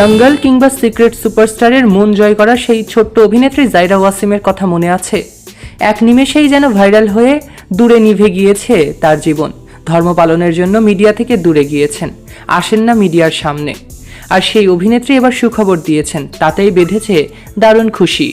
দাঙ্গল কিংবা সিক্রেট সুপারস্টারের মন জয় করা সেই ছোট্ট অভিনেত্রী জাইরা ওয়াসিমের কথা মনে আছে। এক নিমেষেই যেন ভাইরাল হয়ে দূরে নিভে গিয়েছে তার জীবন। ধর্ম পালনের জন্য মিডিয়া থেকে দূরে গিয়েছেন। আসেন না মিডিয়ার সামনে। আর সেই অভিনেত্রী এবার সুখবর দিয়েছেন, তাতেই বেঁধেছে দারুণ খুশি।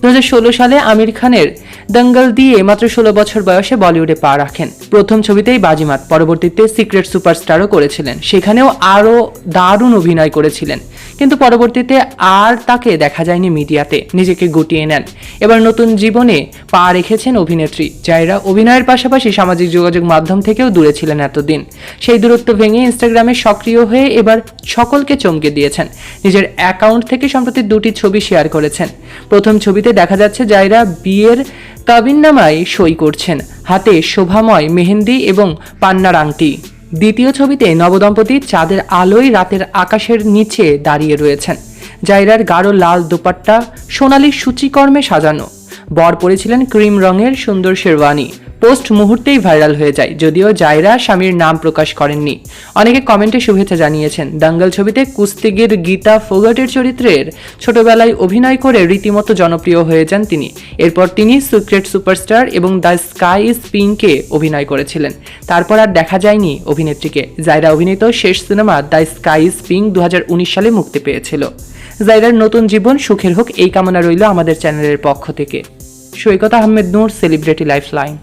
দু হাজার ষোলো সালে আমির খানের দঙ্গল দিয়ে মাত্র ষোলো বছর বয়সে বলিউডে পা রাখেন। প্রথম ছবিতেই বাজিমাত, পরবর্তীতে সিক্রেট সুপারস্টারও করেছিলেন। সেখানেও আরও দারুণ অভিনয় করেছিলেন। কিন্তু পরবর্তীতে আর তাকে দেখা যায়নি মিডিয়াতে, নিজেকে গুটিয়ে নেন। এবার নতুন জীবনে পা রেখেছেন অভিনেত্রী যাইরা অভিনয়ের পাশাপাশি সামাজিক যোগাযোগ মাধ্যম থেকেও দূরে ছিলেন এতদিন। সেই দূরত্ব ভেঙে ইনস্টাগ্রামে সক্রিয় হয়ে এবার সকলকে চমকে দিয়েছেন। নিজের অ্যাকাউন্ট থেকে সম্প্রতি দুটি ছবি শেয়ার করেছেন। প্রথম ছবিতে দেখা যাচ্ছে জাইরা বিয়ের কাবিননামায় সই করছেন। হাতে শোভাময় মেহেন্দি এবং পান্নার আংটি। দ্বিতীয় ছবিতে নবদম্পতি চাঁদের আলোয় রাতের আকাশের নিচে দাঁড়িয়ে রয়েছেন। জায়রার গাঢ় লাল দোপাট্টা, সোনালি সূচিকর্মে সাজানো। বর পরেছিলেন ক্রিম রঙের সুন্দর শেরওয়ানি। পোস্ট মুহূর্তেই ভাইরাল হয়ে যায়, যদিও জায়রা স্বামীর নাম প্রকাশ করেননি। অনেকে কমেন্টে শুভেচ্ছা জানিয়েছেন, দাঙ্গল ছবিতে কুস্তিগির গীতা ফোগাটের চরিত্রের ছোটবেলায় অভিনয় করে রীতিমতো জনপ্রিয় হয়ে যান তিনি। এরপর তিনি সিক্রেট সুপারস্টার এবং দ্য স্কাই ইজ পিঙ্কে অভিনয় করেছিলেন। তারপর আর দেখা যায়নি অভিনেত্রীকে। জায়রা অভিনীত শেষ cinema the sky is pink দু হাজার উনিশ সালে মুক্তি পেয়েছিল। জায়রার নতুন জীবন সুখের হোক, এই কামনা রইল আমাদের চ্যানেলের পক্ষ থেকে। Saikat Ahmed Noor, celebrity life line